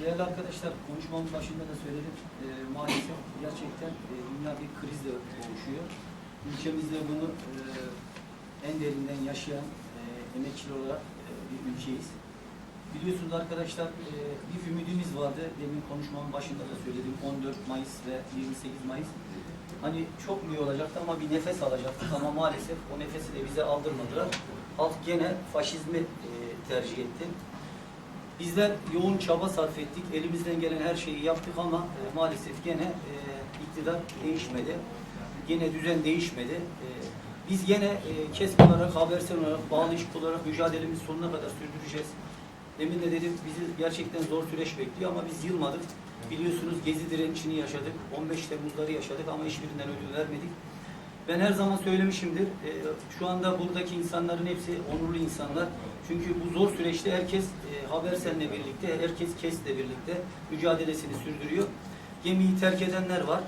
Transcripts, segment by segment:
Değerli arkadaşlar, konuşmamın başında da söyledim. Ee, maalesef gerçekten e, dünya bir krizle boğuşuyor. Ülkemizde bunu e, en derinden yaşayan e, emekçiler olarak e, bir ülkeyiz. Biliyorsunuz arkadaşlar e, bir ümidimiz vardı. Demin konuşmamın başında da söyledim. 14 Mayıs ve 28 Mayıs. Hani çok iyi olacaktı ama bir nefes alacaktık ama maalesef o nefesi de bize aldırmadılar. Halk gene faşizmi e, tercih etti. Bizler yoğun çaba sarf ettik. Elimizden gelen her şeyi yaptık ama e, maalesef gene e, iktidar değişmedi. Gene düzen değişmedi. E, biz gene e, KESK olarak, Habersen olarak, bağlı iş olarak mücadelemizi sonuna kadar sürdüreceğiz. Demin de dedim bizi gerçekten zor süreç bekliyor ama biz yılmadık. Biliyorsunuz Gezi direnişini yaşadık. 15 Temmuzları yaşadık ama hiçbirinden ödül vermedik. Ben her zaman söylemişimdir. e, şu anda buradaki insanların hepsi onurlu insanlar. Çünkü bu zor süreçte herkes e, Habersen'le birlikte, herkes KES'le birlikte mücadelesini sürdürüyor. Gemiyi terk edenler var.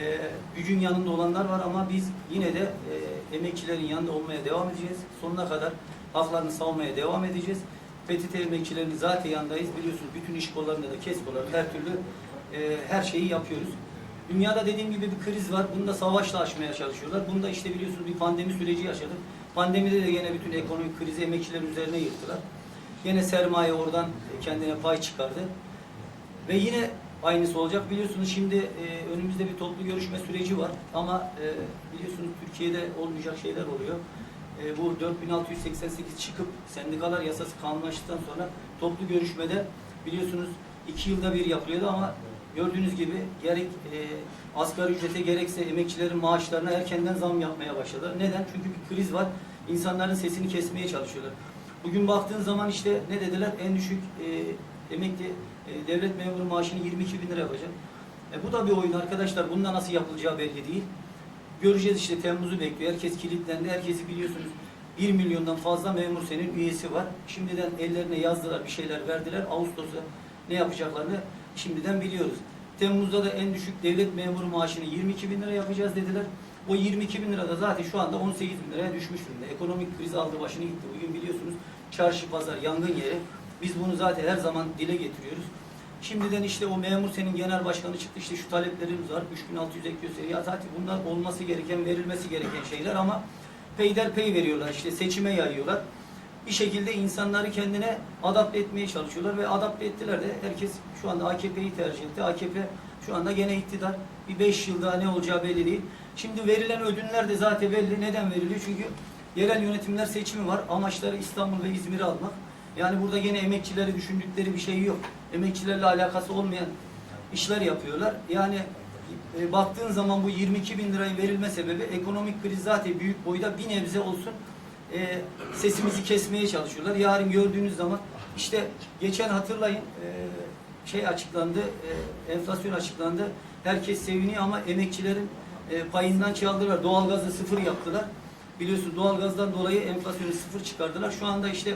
E, gücün yanında olanlar var ama biz yine de e, emekçilerin yanında olmaya devam edeceğiz. Sonuna kadar haklarını savunmaya devam edeceğiz. PTT emekçilerinin zaten yanındayız. Biliyorsunuz bütün iş kollarında da KESK olarak her türlü e, her şeyi yapıyoruz. Dünyada dediğim gibi bir kriz var. Bunu da savaşla aşmaya çalışıyorlar. Bunu da işte biliyorsunuz bir pandemi süreci yaşadık. Pandemide de gene bütün ekonomik krizi emekçilerin üzerine yıktılar. Yine sermaye oradan kendine pay çıkardı. Ve yine aynısı olacak. Biliyorsunuz şimdi e, önümüzde bir toplu görüşme süreci var. Ama e, biliyorsunuz Türkiye'de olmayacak şeyler oluyor. E, bu 4688 çıkıp sendikalar yasası kanunlaştıktan sonra toplu görüşmede biliyorsunuz iki yılda bir yapılıyordu ama gördüğünüz gibi gerek e, asgari ücrete gerekse emekçilerin maaşlarına erkenden zam yapmaya başladılar. Neden? Çünkü bir kriz var. İnsanların sesini kesmeye çalışıyorlar. Bugün baktığın zaman işte ne dediler? En düşük e, emekli e, devlet memuru maaşını 22 bin lira yapacak. E, bu da bir oyun arkadaşlar. Bunda nasıl yapılacağı belli değil. Göreceğiz işte Temmuz'u bekliyor. Herkes kilitlendi. Herkesi biliyorsunuz 1 milyondan fazla memur senin üyesi var. Şimdiden ellerine yazdılar bir şeyler verdiler. Ağustos'ta ne yapacaklarını şimdiden biliyoruz. Temmuz'da da en düşük devlet memuru maaşını 22 bin lira yapacağız dediler. O 22 bin lira da zaten şu anda 18 bin liraya düşmüş durumda. Ekonomik kriz aldı başını gitti. Bugün biliyorsunuz çarşı pazar yangın yeri. Biz bunu zaten her zaman dile getiriyoruz. Şimdiden işte o memur senin genel başkanı çıktı işte şu taleplerimiz var 3600 ekliyorsa ya zaten bunlar olması gereken verilmesi gereken şeyler ama peyderpey veriyorlar işte seçime yayıyorlar. Bir şekilde insanları kendine adapte etmeye çalışıyorlar ve adapte ettiler de herkes şu anda AKP'yi tercih etti. AKP şu anda gene iktidar. Bir 5 yıl daha ne olacağı belli değil. Şimdi verilen ödünler de zaten belli. Neden veriliyor? Çünkü yerel yönetimler seçimi var. Amaçları İstanbul ve İzmir'i almak. Yani burada gene emekçileri düşündükleri bir şey yok. Emekçilerle alakası olmayan işler yapıyorlar. Yani e, baktığın zaman bu 22 bin lirayı verilme sebebi ekonomik kriz zaten büyük boyda bir nebze olsun e, sesimizi kesmeye çalışıyorlar. Yarın gördüğünüz zaman işte geçen hatırlayın e, şey açıklandı, e, enflasyon açıklandı. Herkes seviniyor ama emekçilerin e, payından çaldılar. Doğalgazı sıfır yaptılar. Biliyorsun doğalgazdan dolayı enflasyonu sıfır çıkardılar. Şu anda işte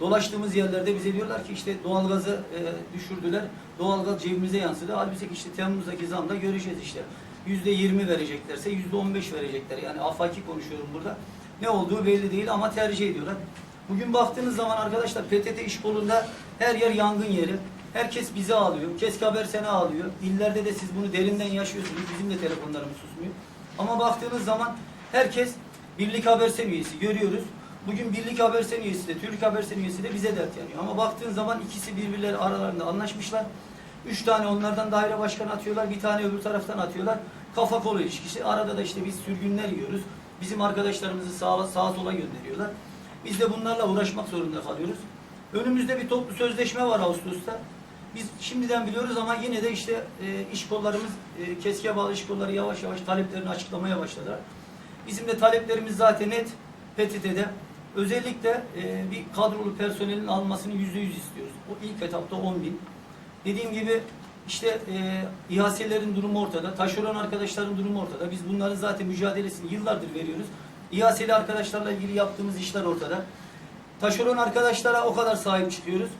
dolaştığımız yerlerde bize diyorlar ki işte doğalgazı e, düşürdüler. Doğalgaz cebimize yansıdı. Halbuki işte Temmuz'daki zamda göreceğiz işte. Yüzde yirmi vereceklerse yüzde on beş verecekler. Yani afaki konuşuyorum burada. Ne olduğu belli değil ama tercih ediyorlar. Bugün baktığınız zaman arkadaşlar PTT iş kolunda her yer yangın yeri. Herkes bizi ağlıyor. Kesk haber seni ağlıyor. İllerde de siz bunu derinden yaşıyorsunuz. Bizim de telefonlarımız susmuyor. Ama baktığınız zaman herkes Birlik Habersen üyesi görüyoruz. Bugün Birlik Habersen üyesi de, Türk Habersen üyesi de bize dert yanıyor. Ama baktığın zaman ikisi birbirleri aralarında anlaşmışlar. Üç tane onlardan daire başkanı atıyorlar, bir tane öbür taraftan atıyorlar. Kafa kolu ilişkisi. Arada da işte biz sürgünler yiyoruz. Bizim arkadaşlarımızı sağa, sağa sola gönderiyorlar. Biz de bunlarla uğraşmak zorunda kalıyoruz. Önümüzde bir toplu sözleşme var Ağustos'ta. Biz şimdiden biliyoruz ama yine de işte e, iş kollarımız, e, keske bağlı iş kolları yavaş yavaş taleplerini açıklamaya başladılar. Bizim de taleplerimiz zaten net. PTT'de özellikle e, bir kadrolu personelin almasını yüzde yüz istiyoruz. O ilk etapta 10 bin. Dediğim gibi işte e, İHA'lerin durumu ortada. Taşeron arkadaşların durumu ortada. Biz bunların zaten mücadelesini yıllardır veriyoruz. İHA'li arkadaşlarla ilgili yaptığımız işler ortada. Taşeron arkadaşlara o kadar sahip çıkıyoruz.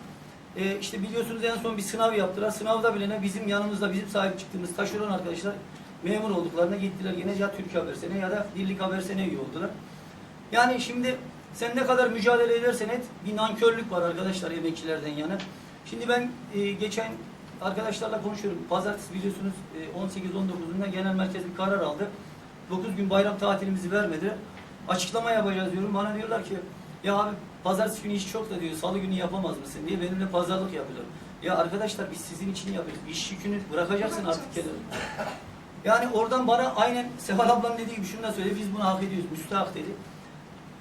E, işte biliyorsunuz en son bir sınav yaptılar. Sınavda bile ne bizim yanımızda bizim sahip çıktığımız taşeron arkadaşlar memur olduklarına gittiler yine ya Türk Habersen'e ya da Birlik Habersen'e üye oldular. Yani şimdi sen ne kadar mücadele edersen et bir nankörlük var arkadaşlar emekçilerden yana. Şimdi ben e, geçen arkadaşlarla konuşuyorum. Pazartesi biliyorsunuz e, 18-19'unda genel merkez bir karar aldı. 9 gün bayram tatilimizi vermedi. Açıklama yapacağız diyorum. Bana diyorlar ki ya abi pazartesi günü iş çok da diyor. Salı günü yapamaz mısın diye benimle pazarlık yapıyorlar. Ya arkadaşlar biz sizin için yapıyoruz. İş yükünü bırakacaksın artık kenara. Yani oradan bana aynen Seval ablanın dediği gibi şunu da söyledi. Biz bunu hak ediyoruz. Müstahak dedi.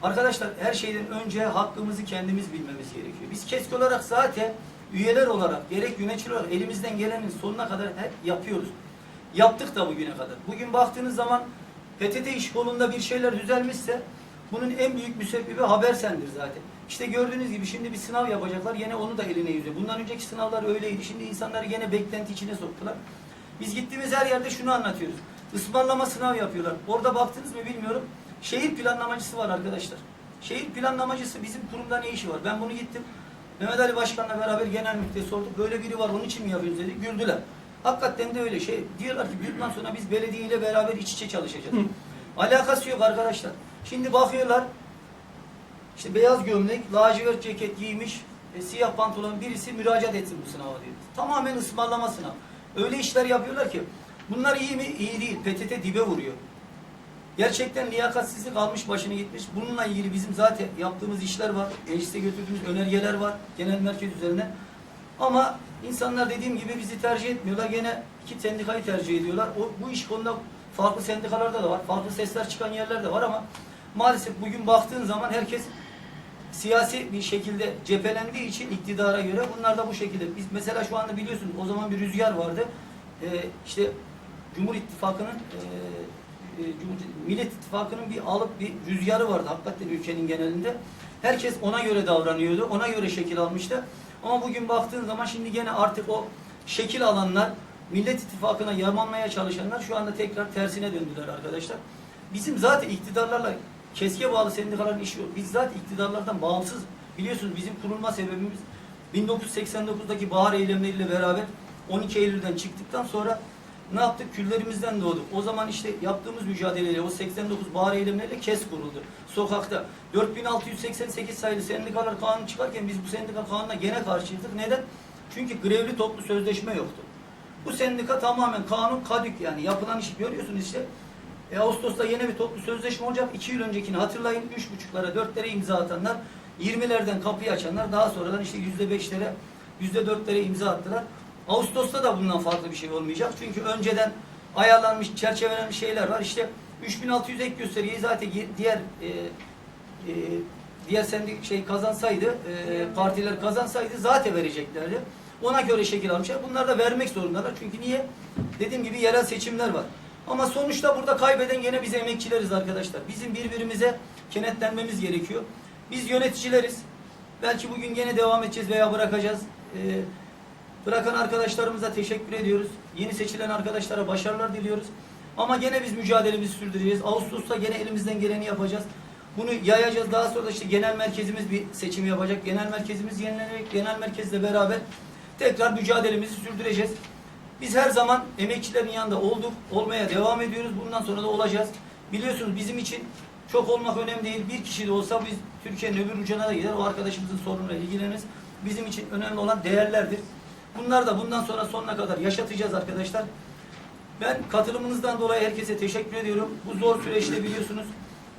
Arkadaşlar her şeyden önce hakkımızı kendimiz bilmemiz gerekiyor. Biz KESK olarak zaten üyeler olarak gerek yönetici olarak elimizden gelenin sonuna kadar hep yapıyoruz. Yaptık da bugüne kadar. Bugün baktığınız zaman PTT iş kolunda bir şeyler düzelmişse bunun en büyük müsebbibi Habersen'dir zaten. İşte gördüğünüz gibi şimdi bir sınav yapacaklar. Yine onu da eline yüzüyor. Bundan önceki sınavlar öyleydi. Şimdi insanları yine beklenti içine soktular. Biz gittiğimiz her yerde şunu anlatıyoruz. Ismarlama sınav yapıyorlar. Orada baktınız mı bilmiyorum. Şehir planlamacısı var arkadaşlar. Şehir planlamacısı bizim kurumda ne işi var? Ben bunu gittim. Mehmet Ali Başkan'la beraber genel müftüye sorduk. Böyle biri var onun için mi yapıyoruz dedi. Güldüler. Hakikaten de öyle şey. Diyorlar ki bundan sonra biz belediye ile beraber iç içe çalışacağız. Alakası yok arkadaşlar. Şimdi bakıyorlar. İşte beyaz gömlek, lacivert ceket giymiş, e, siyah pantolon birisi müracaat etsin bu sınava diyor. Tamamen ısmarlama sınav. Öyle işler yapıyorlar ki. Bunlar iyi mi? İyi değil. PTT dibe vuruyor. Gerçekten liyakatsizlik almış başını gitmiş. Bununla ilgili bizim zaten yaptığımız işler var. Meclise götürdüğümüz önergeler var. Genel merkez üzerine. Ama insanlar dediğim gibi bizi tercih etmiyorlar. Gene iki sendikayı tercih ediyorlar. O, bu iş konuda farklı sendikalarda da var. Farklı sesler çıkan yerler de var ama maalesef bugün baktığın zaman herkes siyasi bir şekilde cephelendiği için iktidara göre bunlar da bu şekilde. Biz mesela şu anda biliyorsunuz o zaman bir rüzgar vardı. Ee, işte Cumhur İttifakı'nın e, Millet İttifakı'nın bir alıp bir rüzgarı vardı hakikaten ülkenin genelinde. Herkes ona göre davranıyordu. Ona göre şekil almıştı. Ama bugün baktığın zaman şimdi gene artık o şekil alanlar Millet İttifakı'na yamanmaya çalışanlar şu anda tekrar tersine döndüler arkadaşlar. Bizim zaten iktidarlarla keske bağlı sendikaların işi yok. Biz zaten iktidarlardan bağımsız. Biliyorsunuz bizim kurulma sebebimiz 1989'daki bahar eylemleriyle beraber 12 Eylül'den çıktıktan sonra ne yaptık? Küllerimizden doğduk. O zaman işte yaptığımız mücadeleyle o 89 bahar eylemleriyle KES kuruldu. Sokakta 4688 sayılı sendikalar kanunu çıkarken biz bu sendika kanununa gene karşıydık. Neden? Çünkü grevli toplu sözleşme yoktu. Bu sendika tamamen kanun kadük yani yapılan işi görüyorsunuz işte. E, Ağustos'ta yeni bir toplu sözleşme olacak. İki yıl öncekini hatırlayın. Üç buçuklara, dörtlere imza atanlar, 20'lerden kapıyı açanlar daha sonradan işte yüzde beşlere, yüzde dörtlere imza attılar. Ağustos'ta da bundan farklı bir şey olmayacak. Çünkü önceden ayarlanmış, çerçevelenmiş şeyler var. İşte 3600 ek gösteriyi zaten diğer e, e, diğer sendik şey kazansaydı, e, partiler kazansaydı zaten vereceklerdi. Ona göre şekil almışlar. Bunlar da vermek zorundalar. Çünkü niye? Dediğim gibi yerel seçimler var. Ama sonuçta burada kaybeden gene biz emekçileriz arkadaşlar. Bizim birbirimize kenetlenmemiz gerekiyor. Biz yöneticileriz. Belki bugün gene devam edeceğiz veya bırakacağız. Ee, bırakan arkadaşlarımıza teşekkür ediyoruz. Yeni seçilen arkadaşlara başarılar diliyoruz. Ama gene biz mücadelemizi sürdüreceğiz. Ağustos'ta gene elimizden geleni yapacağız. Bunu yayacağız. Daha sonra işte genel merkezimiz bir seçim yapacak. Genel merkezimiz yenilenerek genel merkezle beraber tekrar mücadelemizi sürdüreceğiz. Biz her zaman emekçilerin yanında olduk, olmaya devam ediyoruz. Bundan sonra da olacağız. Biliyorsunuz bizim için çok olmak önemli değil. Bir kişi de olsa biz Türkiye'nin öbür ucuna da gider. O arkadaşımızın sorunuyla ilgileniriz. Bizim için önemli olan değerlerdir. Bunlar da bundan sonra sonuna kadar yaşatacağız arkadaşlar. Ben katılımınızdan dolayı herkese teşekkür ediyorum. Bu zor süreçte biliyorsunuz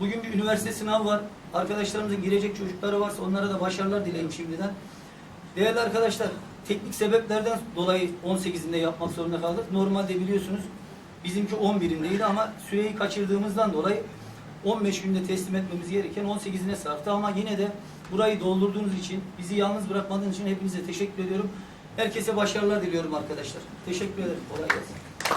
bugün bir üniversite sınavı var. Arkadaşlarımızın girecek çocukları varsa onlara da başarılar dileyim şimdiden. Değerli arkadaşlar, teknik sebeplerden dolayı 18'inde yapmak zorunda kaldık. Normalde biliyorsunuz bizimki 11'indeydi ama süreyi kaçırdığımızdan dolayı 15 günde teslim etmemiz gereken 18'ine sarktı ama yine de burayı doldurduğunuz için, bizi yalnız bırakmadığınız için hepinize teşekkür ediyorum. Herkese başarılar diliyorum arkadaşlar. Teşekkür ederim. Kolay gelsin.